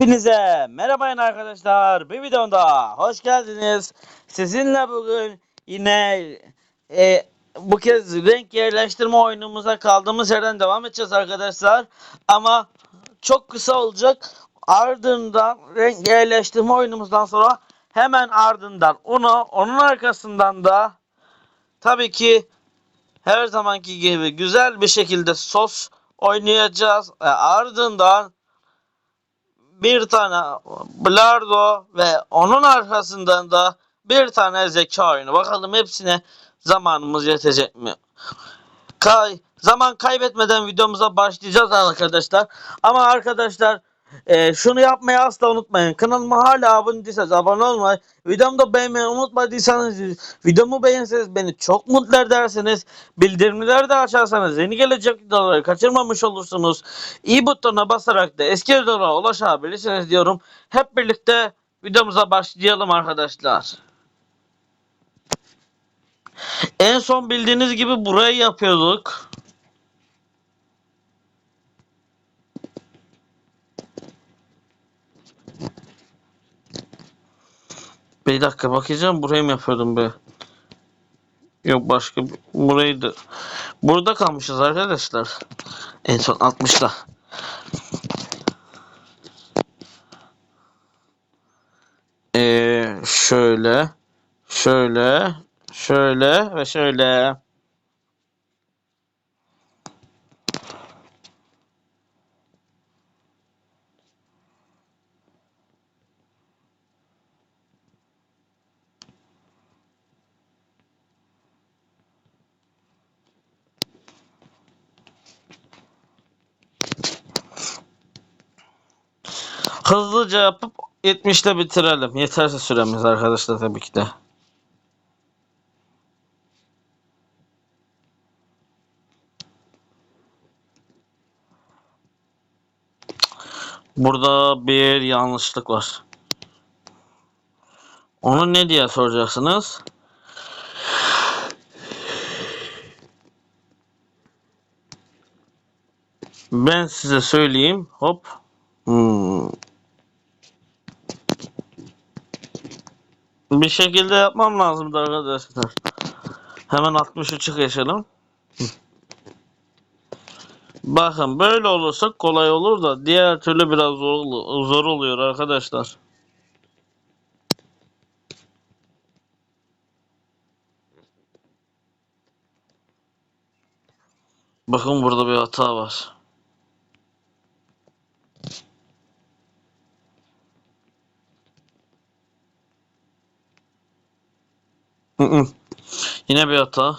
Hepinize merhaba arkadaşlar. Bir videomda hoş geldiniz. Sizinle bugün yine e, bu kez renk yerleştirme oyunumuza kaldığımız yerden devam edeceğiz arkadaşlar. Ama çok kısa olacak. Ardından renk yerleştirme oyunumuzdan sonra hemen ardından onu onun arkasından da tabii ki her zamanki gibi güzel bir şekilde sos oynayacağız. E, ardından bir tane Bilardo ve onun arkasından da bir tane zeka oyunu. Bakalım hepsine zamanımız yetecek mi? Kay zaman kaybetmeden videomuza başlayacağız arkadaşlar. Ama arkadaşlar e, şunu yapmayı asla unutmayın. Kanalıma hala abone değilseniz abone olmayı, videomu da beğenmeyi unutmadıysanız videomu beğenseniz beni çok mutlu edersiniz. Bildirimleri de açarsanız yeni gelecek videoları kaçırmamış olursunuz. İyi butonuna basarak da eski videolara ulaşabilirsiniz diyorum. Hep birlikte videomuza başlayalım arkadaşlar. En son bildiğiniz gibi burayı yapıyorduk. Bir dakika bakacağım burayı mı yapıyordum be? Yok başka bir- buraydı. Burada kalmışız arkadaşlar. En son 60'ta. Ee, şöyle, şöyle, şöyle ve şöyle. Hızlıca yapıp 70'te bitirelim. Yeterse süremiz arkadaşlar tabii ki de. Burada bir yanlışlık var. Onu ne diye soracaksınız? Ben size söyleyeyim. Hop. Hmm. Bir şekilde yapmam lazımdı arkadaşlar. Hemen 63'ü geçelim. Bakın böyle olursa kolay olur da diğer türlü biraz zor, zor oluyor arkadaşlar. Bakın burada bir hata var. Yine bir hata.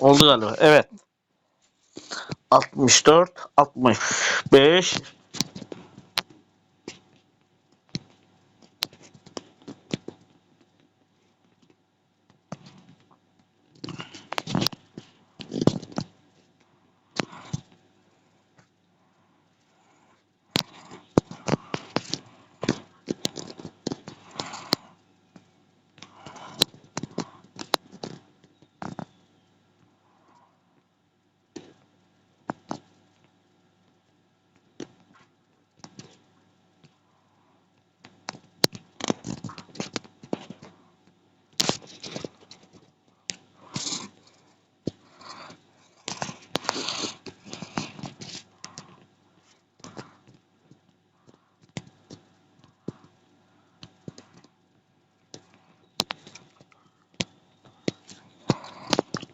Oldu galiba. Evet. 64, 65.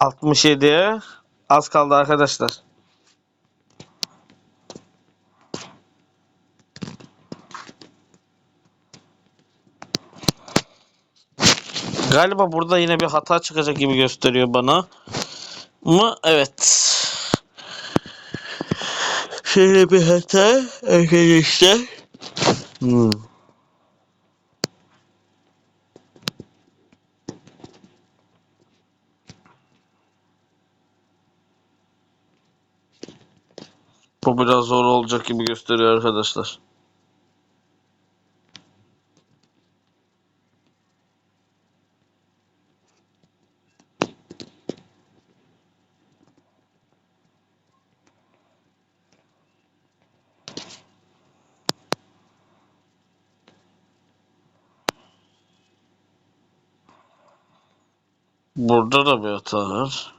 Altmış yediye az kaldı arkadaşlar. Galiba burada yine bir hata çıkacak gibi gösteriyor bana. Mı? Evet. Şöyle bir hata arkadaşlar. Hmm. Bu biraz zor olacak gibi gösteriyor arkadaşlar. Burada da bir hata var.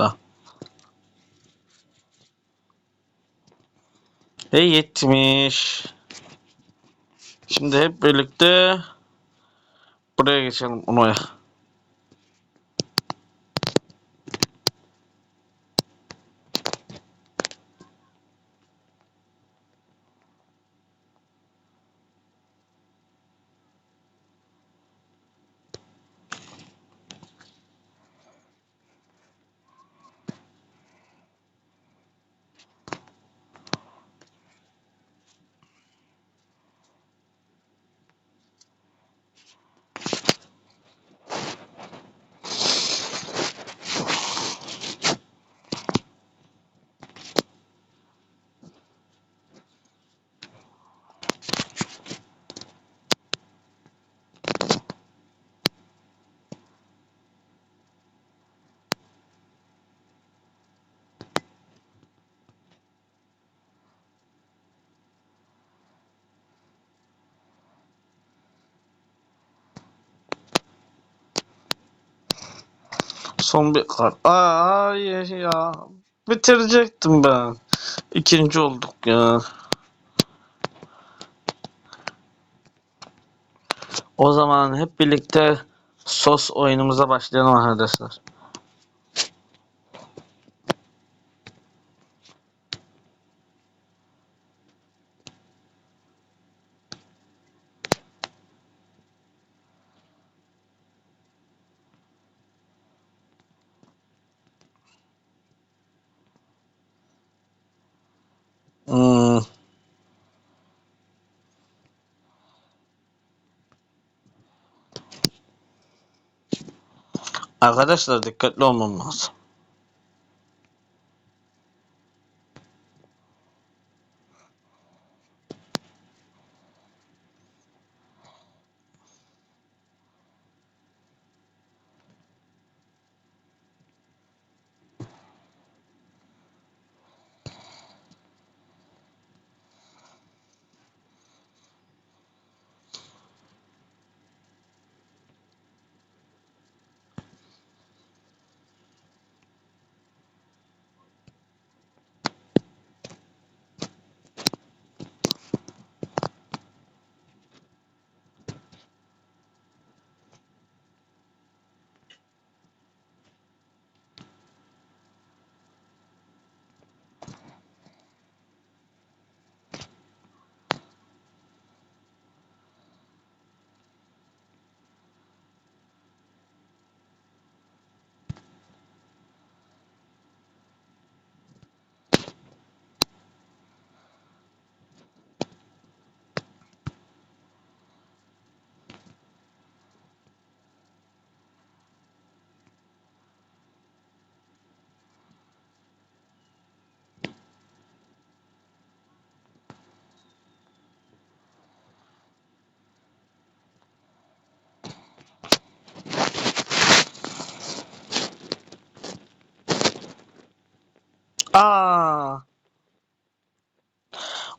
Hata. Ve 70. Şimdi hep birlikte buraya geçelim Uno'ya. Son bir kart. Ay ya. Bitirecektim ben. İkinci olduk ya. O zaman hep birlikte sos oyunumuza başlayalım arkadaşlar. Hmm. Arkadaşlar dikkatli olmam lazım.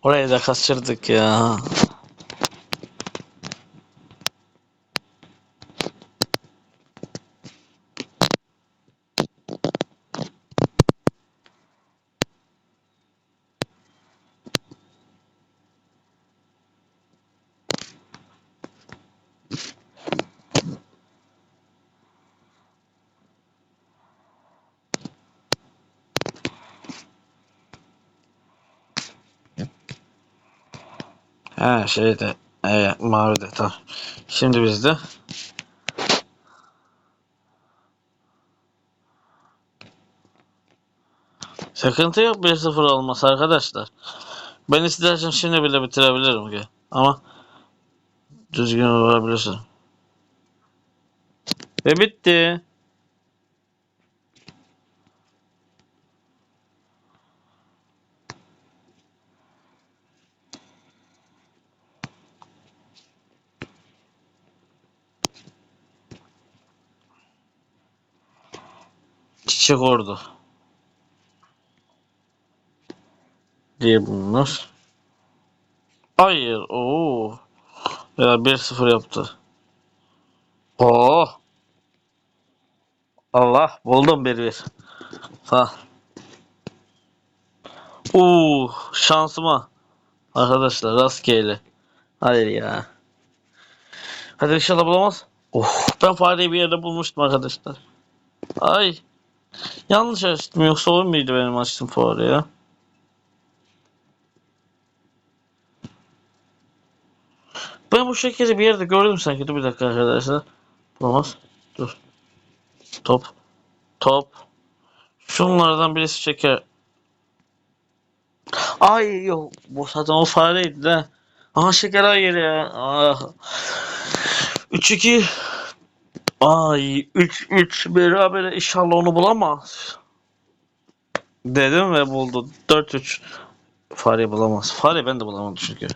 Orayı da kaçırdık ya. He şeyde e, mavi de tamam. Şimdi bizde sıkıntı yok 1-0 olması arkadaşlar. Ben istersen şimdi bile bitirebilirim ki. Ama düzgün olabilirsin. Ve bitti. Çiçek ordu. Diye bulunur. Hayır. Oo. Ya 1-0 yaptı. Oo. Allah buldum 1-1. Sağ. Oo, şansıma. Arkadaşlar rastgele. Hayır ya. Hadi inşallah bulamaz. Oh, ben fareyi bir yerde bulmuştum arkadaşlar. Ay. Yanlış açtım yoksa o muydu benim açtığım fare ya? Ben bu şekeri bir yerde gördüm sanki. Dur bir dakika arkadaşlar. Bulamaz. Dur. Top. Top. Şunlardan birisi şeker. Ay yok. Bu zaten o fareydi de. Aha şeker hayır ya. Ah. 3-2. Ay 3-3 beraber inşallah onu bulamaz. Dedim ve buldu. 4-3. Fare bulamaz. Fare ben de bulamadım çünkü.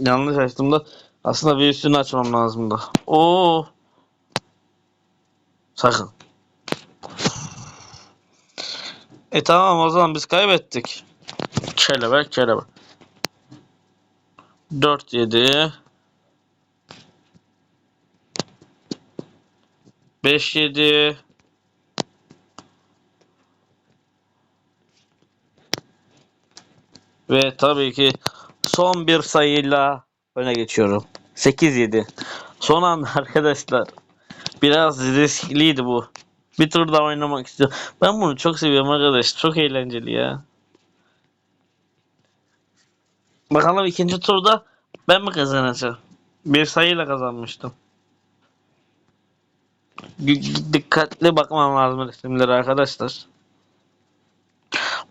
Yanlış açtım da aslında bir üstünü açmam lazım da. Oo. Sakın. E tamam o zaman biz kaybettik. Kelebek kelebek. 4 7 5 7 Ve tabii ki son bir sayıyla öne geçiyorum. 8-7. Son anda arkadaşlar. Biraz riskliydi bu. Bir tur daha oynamak istiyorum. Ben bunu çok seviyorum arkadaş. Çok eğlenceli ya. Bakalım ikinci turda ben mi kazanacağım? Bir sayıyla kazanmıştım. Dikkatli bakmam lazım resimlere arkadaşlar.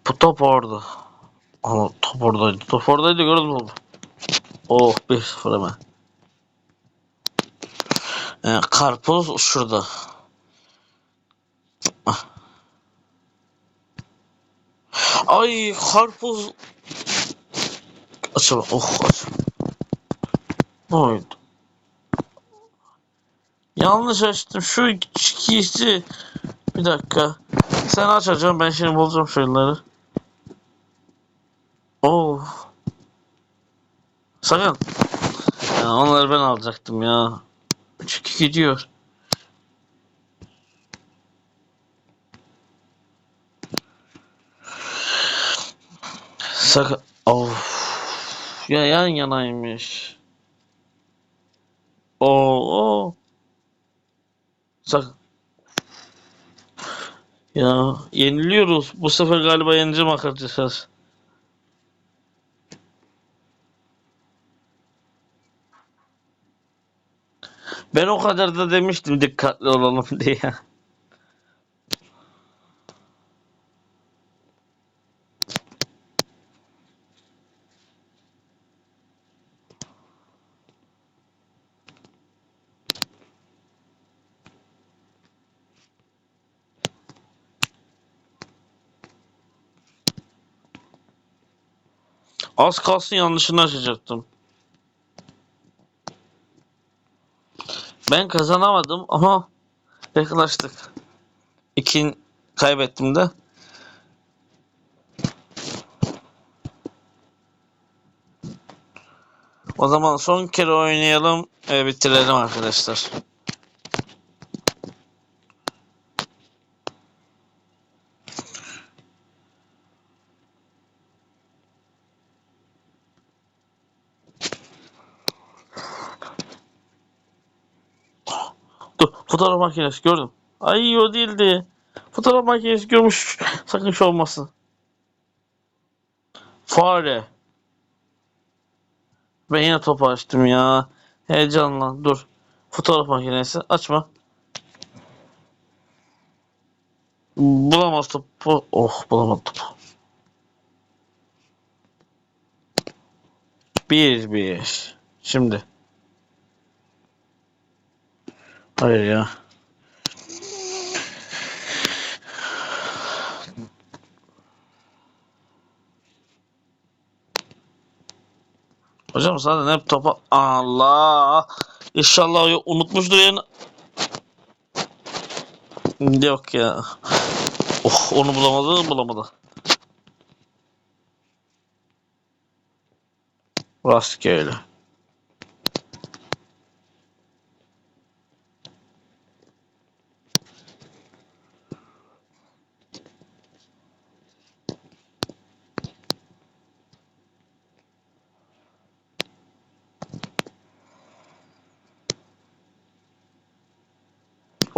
Bu top orada. Ama top oradaydı. Top oradaydı gördün mü? Oh 1-0 hemen. Ee, karpuz şurada. Ah. Ay karpuz. Açalım. Oh aç. Ne oldu? Yanlış açtım. Şu ikisi. Bir dakika. Sen açacağım. Ben şimdi bulacağım şeyleri. Oh. Sakın. Ya onları ben alacaktım ya. 3-2 gidiyor. Sakın. Of. Ya yan yanaymış. Oo. Sakın. Ya yeniliyoruz. Bu sefer galiba yeneceğim arkadaşlar. Ben o kadar da demiştim dikkatli olalım diye. Az kalsın yanlışını açacaktım. Ben kazanamadım ama yaklaştık. İkin kaybettim de. O zaman son kere oynayalım ve bitirelim arkadaşlar. Dur fotoğraf makinesi gördüm. Ay o değildi. Fotoğraf makinesi görmüş. Sakın şey olmasın. Fare. Ben yine topu açtım ya. Heyecanla. Dur. Fotoğraf makinesi. Açma. Bulamaz topu. Oh bulamadım topu. Bir bir. Şimdi. Hayır ya. Hocam zaten hep topa... Allah! İnşallah unutmuştur yani. Yok ya. Oh onu bulamadı bulamadı. Rastgele.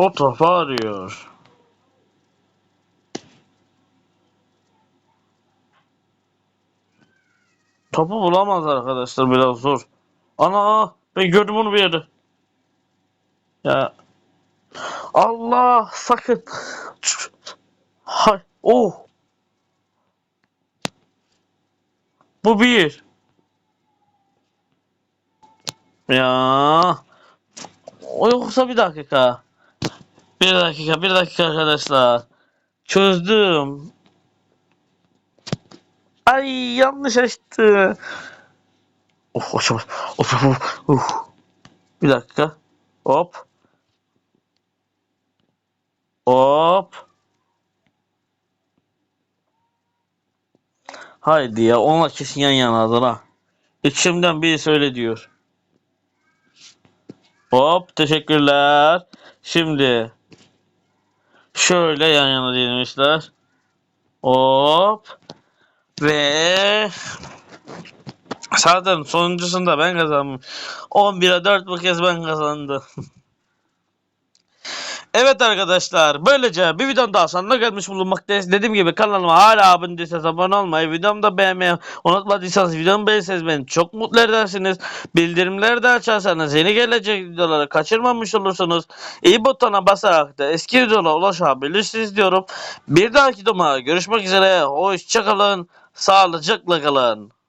O tarafa arıyor. Topu bulamaz arkadaşlar biraz zor. Ana ben gördüm onu bir yerde. Ya. Allah sakın. Hay. Oh. Bu bir. Ya. O yoksa bir dakika. Bir dakika, bir dakika arkadaşlar. Çözdüm. Ay yanlış açtı. Of açamadım. Of of of. of. Bir dakika. Hop. Hop. Haydi ya onunla kesin yan yanadır ha. İçimden biri söyle diyor. Hop teşekkürler. Şimdi şöyle yan yana diyemişler. Hop. Ve zaten sonuncusunda ben kazandım. 11'e 4 bu kez ben kazandım. Evet arkadaşlar böylece bir videonun daha sonuna gelmiş bulunmaktayız. Dediğim gibi kanalıma hala abone değilseniz abone olmayı, videomu da beğenmeyi unutmadıysanız videomu beğenirseniz beni çok mutlu edersiniz. Bildirimleri de açarsanız yeni gelecek videoları kaçırmamış olursunuz. İyi butona basarak da eski videolara ulaşabilirsiniz diyorum. Bir dahaki videoma görüşmek üzere. Hoşçakalın. Sağlıcakla kalın.